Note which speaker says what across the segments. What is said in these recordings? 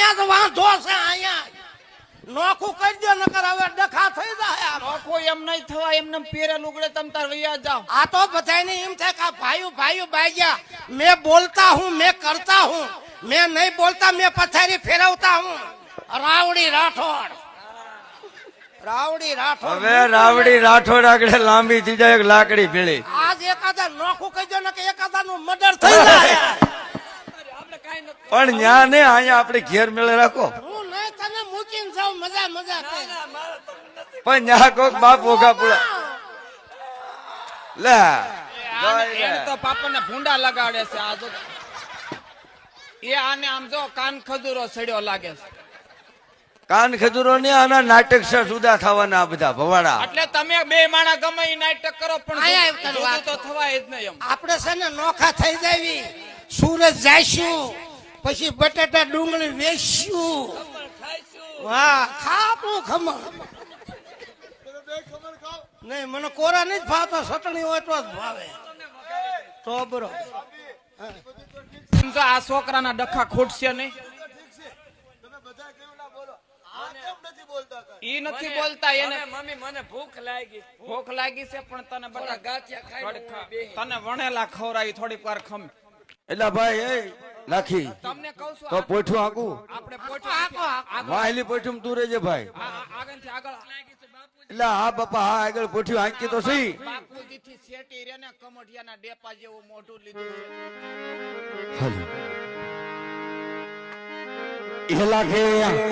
Speaker 1: અહીંયા તો વાંધો છે અહીંયા. નોખું કરી દો નકર હવે ડખા થઈ જાય.
Speaker 2: નોખું એમ નહીં થવા એમને પેરે લુગડે તમ તાર વૈયા જાઓ.
Speaker 1: આ તો બધાને એમ થાય કે ભાઈઓ ભાઈઓ બાઈયા મેં બોલતા હું મેં કરતા હું. મેં નહીં બોલતા મેં પથારી ફેરવતા હું. રાવડી રાઠોડ. રાવડી રાઠોડ.
Speaker 3: હવે રાવડી રાઠોડ આગળ લાંબી થઈ જાય લાકડી ભેળી.
Speaker 1: આજ એકાદા નોખું કહી દો ને કે એકાદા નું મર્ડર થઈ જાય.
Speaker 3: પણ ન્યા ને અહીંયા આપણે ઘેર મેળે રાખો.
Speaker 1: હું નહીં તને મૂકીને જાઉં મજા મજા કરે.
Speaker 3: પણ ન્યા કોક બાપ ઓઘા પૂરા. લે.
Speaker 2: તો પાપાને ભૂંડા લગાડે છે આ જો એ આને આમ જો કાન ખજૂરો સડ્યો લાગે છે.
Speaker 3: કાન ખજૂરો ને આના નાટક છે જુદા થવાના બધા ભવાડા.
Speaker 2: એટલે તમે બે માણા ગમે નાટક કરો પણ તો થવાય જ નહીં
Speaker 1: આપણે છે ને નોખા થઈ જાવી. સુરત જાઈશું. પછી બટેટા ડુંગળી વેચશું વાહ ખાપું ખમણ. નહીં મને કોરા નહીં ભાવતો ચટણી હોય તો જ ભાવે. તો બરો.
Speaker 2: સમજો આ છોકરાના ડખા ખૂટશે નહીં. ઈ નથી બોલતા એને
Speaker 4: મમ્મી મને ભૂખ લાગી.
Speaker 2: ભૂખ લાગી છે પણ તને બધા
Speaker 4: ગાંઠિયા ખાઈ.
Speaker 2: તને વણેલા ખવડાવી થોડીક વાર ખમ.
Speaker 3: એટલે ભાઈ એ લાખી
Speaker 2: તમને કહું છું
Speaker 3: તો પોઠું આકું
Speaker 2: આપણે પોચો
Speaker 1: આકો, આકો.
Speaker 3: પોઠું તું રહેજે ભાઈ.
Speaker 2: આગળથી આગળ
Speaker 3: એટલે હા બાપા હા આગળ પોઠ્યું આંકી તો સહી
Speaker 2: બાપુજી થી શેટી રે ને કમોઢિયાના ડેપા જેવું મોઢું લીધું છે.
Speaker 3: હાલો. એ લાગે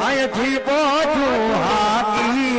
Speaker 3: અહીંથી પોઠું હાકી.